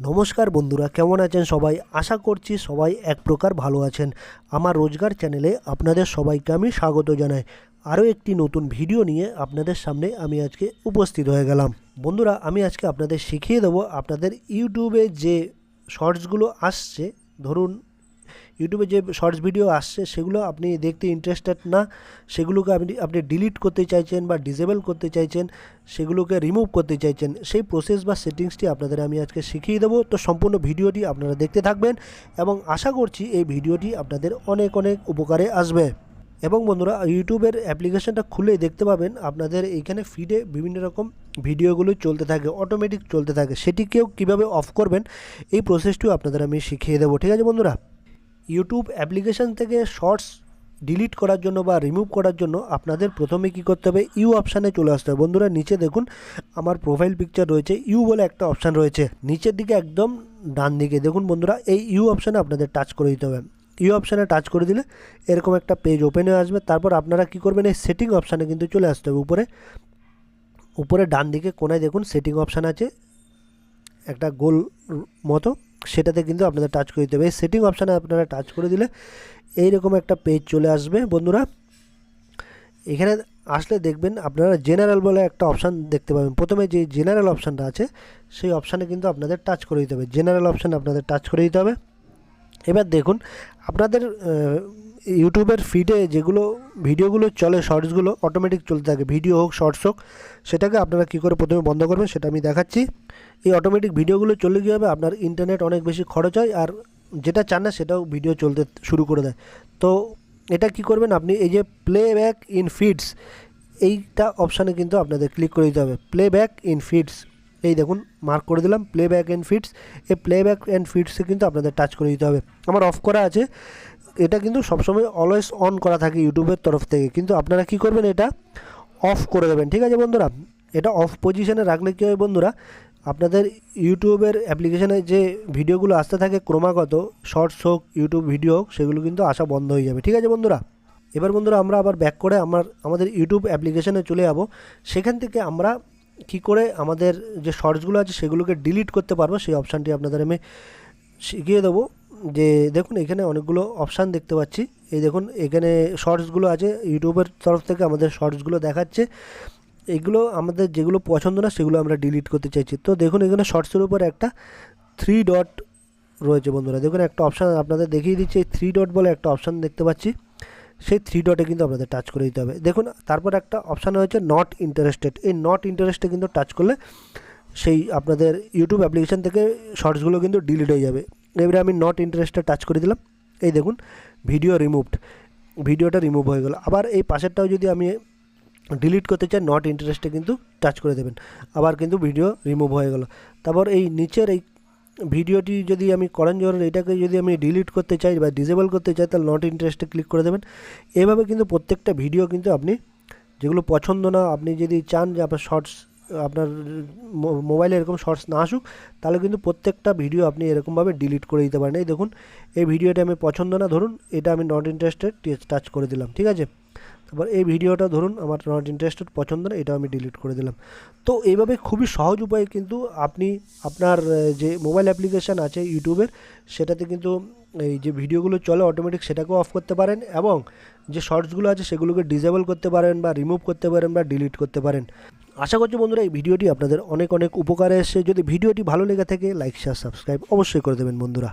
নমস্কার বন্ধুরা, কেমন আছেন সবাই? আশা করছি সবাই এক প্রকার ভালো আছেন। আমার রোজগার চ্যানেলে আপনাদের সবাইকে আমি স্বাগত জানাই। আরও একটি নতুন ভিডিও নিয়ে আপনাদের সামনে আমি আজকে উপস্থিত হয়ে গেলাম। বন্ধুরা, আমি আজকে আপনাদের শিখিয়ে দেবো আপনাদের ইউটিউবে যে শর্টসগুলো আসছে, ধরুন ইউটিউবে যে শর্টস ভিডিও আসছে, সেগুলো আপনি দেখতে ইন্টারেস্টেড না, সেগুলোকে আপনি আপনি ডিলিট করতে চাইছেন বা ডিসেবল করতে চাইছেন, সেগুলোকে রিমুভ করতে চাইছেন, সেই প্রসেস বা সেটিংসটি আপনাদের আমি আজকে শিখিয়ে দেবো। তো সম্পূর্ণ ভিডিওটি আপনারা দেখতে থাকবেন এবং আশা করছি এই ভিডিওটি আপনাদের অনেক অনেক উপকারে আসবে। এবং বন্ধুরা ইউটিউবের অ্যাপ্লিকেশনটা খুলে দেখতে পাবেন, আপনাদের এইখানে ফিডে বিভিন্ন রকম ভিডিওগুলো চলতে থাকে অটোমেটিক চলতে থাকে, সেটিকেও কীভাবে অফ করবেন, এই প্রসেসটিও আপনাদের আমি শিখিয়ে দেবো। ঠিক আছে বন্ধুরা? ইউটিউব অ্যাপ্লিকেশন থেকে শর্টস ডিলিট করার জন্য বা রিমুভ করার জন্য আপনাদের প্রথমে কি করতে হবে ইউ অপশানে চলে আসতে হবে। বন্ধুরা, নিচে দেখুন, আমার প্রোফাইল পিকচার রয়েছে ইউ বলে একটা অপশান রয়েছে। নিচের দিকে একদম ডান দিকে, দেখুন বন্ধুরা, এই ইউ অপশানে আপনাদের টাচ করে দিতে হবে। ইউ অপশানে টাচ করে দিলে এরকম একটা পেজ ওপেন হয়ে আসবে। তারপর আপনারা কি করবেন, এই সেটিং অপশানে কিন্তু চলে আসতে হবে। উপরে উপরে ডান দিকে কোনায় দেখুন সেটিং অপশান আছে, একটা গোল মতো। সেটাতে কিন্তু আপনাদের টাচ করে দিতে হবে। সেটিং অপশানে আপনারা টাচ করে দিলে এইরকম একটা পেজ চলে আসবে। বন্ধুরা, এখানে আসলে দেখবেন আপনারা জেনারেল বলে একটা অপশান দেখতে পাবেন। প্রথমে যে জেনারেল অপশানটা আছে, সেই অপশানে কিন্তু আপনাদের টাচ করে দিতে হবে। জেনারেল অপশান আপনাদের টাচ করে দিতে হবে। এবার দেখুন, আপনাদের ইউটিউবের ফিডে যেগুলো ভিডিওগুলো চলে শর্টসগুলো অটোমেটিক চলতে থাকে। ভিডিও হোক শর্টস হোক, সেটাকে আপনারা কী করে প্রথমে বন্ধ করবেন সেটা আমি দেখাচ্ছি। এই অটোমেটিক ভিডিওগুলো চলে গিয়ে হবে, আপনার ইন্টারনেট অনেক বেশি খরচ হয় আর যেটা চান না সেটাও ভিডিও চলতে শুরু করে দেয়। তো এটা কি করবেন আপনি, এই যে প্লে ব্যাক ইন ফিডস এইটা অপশানে কিন্তু আপনাদের ক্লিক করে দিতে হবে। প্লে ব্যাক ইন ফিডস এই দেখুন মার্ক করে দিলাম প্লে ব্যাক অ্যান্ড ফিডস এই প্লে ব্যাক অ্যান্ড ফিডসে কিন্তু আপনাদের টাচ করে দিতে হবে। আমার অফ করা আছে। এটা কিন্তু সবসময় অলওয়েজ অন করা থাকে ইউটিউবের তরফ থেকে। কিন্তু আপনারা কি করবেন এটা? অফ করে দেবেন। ঠিক আছে বন্ধুরা? এটা অফ পজিশনে রাখলে কী হয় বন্ধুরা? আপনাদের ইউটিউবের অ্যাপ্লিকেশানে যে ভিডিওগুলো আসতে থাকে ক্রমাগত শর্টস হোক ইউটিউব ভিডিও হোক, সেগুলো কিন্তু আসা বন্ধ হয়ে যাবে। ঠিক আছে বন্ধুরা? এবার বন্ধুরা আমরা আবার ব্যাক করে আমার, আমাদের ইউটিউব অ্যাপ্লিকেশনে চলে যাব। সেখান থেকে আমরা কি করে আমাদের যে শর্টসগুলো আছে সেগুলোকে ডিলিট করতে পারব, সেই অপশানটি আপনাদের আমি শিখিয়ে দেবো। যে দেখুন, এখানে অনেকগুলো অপশান দেখতে পাচ্ছি। এই দেখুন, এখানে শর্টসগুলো আছে, ইউটিউবের তরফ থেকে আমাদের শর্টসগুলো দেখাচ্ছে। এগুলো আমাদের যেগুলো পছন্দ না, সেগুলো আমরা ডিলিট করতে চাইছি। তো দেখুন, এখানে শর্টসের উপর একটা থ্রি ডট রয়েছে বন্ধুরা। দেখুন, একটা অপশান আপনাদের দেখিয়ে দিচ্ছি। এই থ্রি ডট বলে একটা অপশান দেখতে পাচ্ছি। সেই থ্রি ডটে কিন্তু আপনাদের টাচ করে দিতে হবে। দেখুন, তারপর একটা অপশান রয়েছে নট ইন্টারেস্টেড এই নট ইন্টারেস্টে কিন্তু টাচ করলে সেই আপনাদের ইউটিউব অ্যাপ্লিকেশান থেকে শর্টসগুলো কিন্তু ডিলিট হয়ে যাবে। এবারে আমি নট ইন্টারেস্টে টাচ করে দিলাম। এই দেখুন ভিডিও রিমুভড ভিডিওটা রিমুভ হয়ে গেল। আবার এই পাশেরটাও যদি আমি ডিলিট করতে চাই নট ইন্টারেস্টে কিন্তু টাচ করে দেবেন। আবার কিন্তু ভিডিও রিমুভ হয়ে গেল। তারপর এই নিচের এই ভিডিওটি যদি আমি করেন জোরের এটাকে যদি আমি ডিলিট করতে চাই বা ডিসেবল করতে চাই, তাহলে নট ইন্টারেস্টে ক্লিক করে দেবেন। এভাবে কিন্তু প্রত্যেকটা ভিডিও কিন্তু আপনি যেগুলো পছন্দ না, আপনি যদি চান যে আপনার শর্টস আপনার মোবাইলে এরকম শর্টস না আসুক, তাহলে কিন্তু প্রত্যেকটা ভিডিও আপনি এরকমভাবে ডিলিট করে দিতে পারেন। এই দেখুন, এই ভিডিওটা আমি পছন্দ না, ধরুন, এটা আমি নট ইন্টারেস্টেড টাচ করে দিলাম, ঠিক আছে? তারপর এই ভিডিওটা ধরুন আমার নট ইন্টারেস্টেড পছন্দ না, এটাও আমি ডিলিট করে দিলাম। তো এইভাবে খুবই সহজ উপায়ে কিন্তু আপনি আপনার যে মোবাইল অ্যাপ্লিকেশান আছে ইউটিউবের সেটাতে কিন্তু এই যে ভিডিওগুলো চলে অটোমেটিক সেটাকেও অফ করতে পারেন এবং যে শর্টসগুলো আছে সেগুলোকে ডিসেবল করতে পারেন বা রিমুভ করতে পারেন বা ডিলিট করতে পারেন। আশা করছি বন্ধুরা এই ভিডিওটি আপনাদের অনেক অনেক উপকারে এসে যদি ভিডিওটি ভালো লেগে থাকে লাইক শেয়ার সাবস্ক্রাইব অবশ্যই করে দেবেন বন্ধুরা।